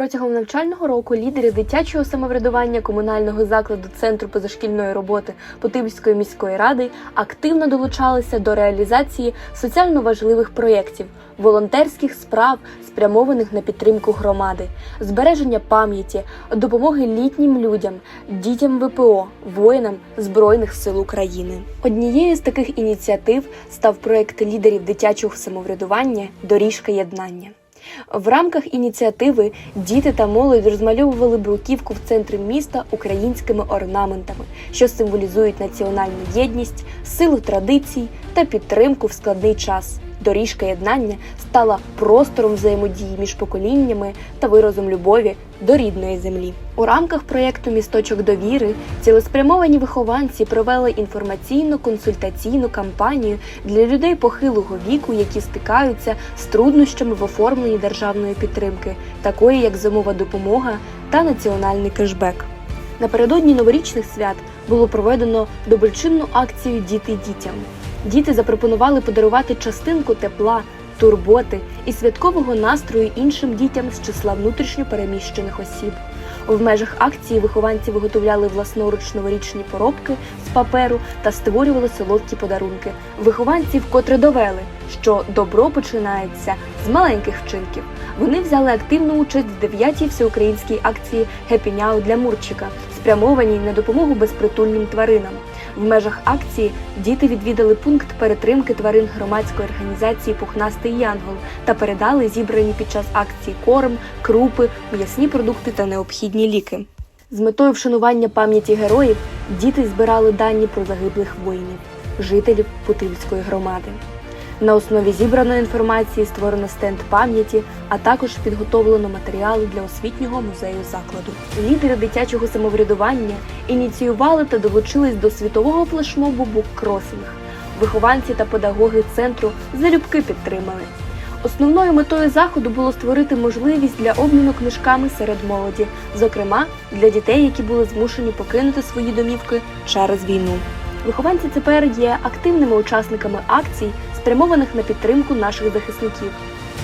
Протягом навчального року лідери дитячого самоврядування комунального закладу Центру позашкільної роботи Путивльської міської ради активно долучалися до реалізації соціально важливих проєктів, волонтерських справ, спрямованих на підтримку громади, збереження пам'яті, допомоги літнім людям, дітям ВПО, воїнам Збройних сил України. Однією з таких ініціатив став проєкт лідерів дитячого самоврядування Доріжка єднання. В рамках ініціативи діти та молодь розмальовували бруківку в центрі міста українськими орнаментами, що символізують національну єдність, силу традицій та підтримку в складний час. Доріжка єднання стала простором взаємодії між поколіннями та виразом любові до рідної землі. У рамках проєкту Місточок довіри цілеспрямовані вихованці провели інформаційно-консультаційну кампанію для людей похилого віку, які стикаються з труднощами в оформленні державної підтримки, такої як зимова допомога та національний кешбек. Напередодні новорічних свят було проведено доброчинну акцію Діти дітям. Діти запропонували подарувати частинку тепла, турботи і святкового настрою іншим дітям з числа внутрішньо переміщених осіб. В межах акції вихованці виготовляли власноруч новорічні поробки з паперу та створювали солодкі подарунки. Вихованці вкотре довели, що добро починається з маленьких вчинків. Вони взяли активну участь в 9-й всеукраїнській акції «Happy Now» для Мурчика, спрямованій на допомогу безпритульним тваринам. В межах акції діти відвідали пункт перетримки тварин громадської організації Пухнастий Янгол та передали зібрані під час акції корм, крупи, м'ясні продукти та необхідні ліки. З метою вшанування пам'яті героїв діти збирали дані про загиблих воїнів, жителів Путильської громади. На основі зібраної інформації створено стенд пам'яті, а також підготовлено матеріали для освітнього музею закладу. Лідери дитячого самоврядування ініціювали та долучились до світового флешмобу буккросинг. Вихованці та педагоги центру залюбки підтримали. Основною метою заходу було створити можливість для обміну книжками серед молоді, зокрема для дітей, які були змушені покинути свої домівки через війну. Вихованці ЦПР є активними учасниками акцій, спрямованих на підтримку наших захисників.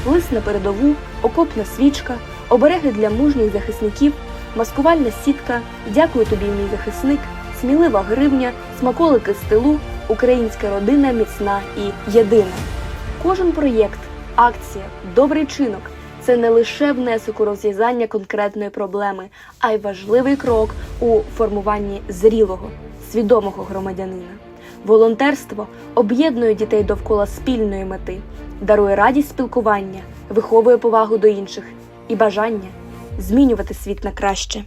Лист на передову, окопна свічка, обереги для мужніх захисників, маскувальна сітка, дякую тобі, мій захисник, смілива гривня, смаколики з тилу, українська родина міцна і єдина. Кожен проєкт, акція, добрий чинок це не лише внесок у розв'язання конкретної проблеми, а й важливий крок у формуванні зрілого, свідомого громадянина. Волонтерство об'єднує дітей довкола спільної мети, дарує радість спілкування, виховує повагу до інших і бажання змінювати світ на краще.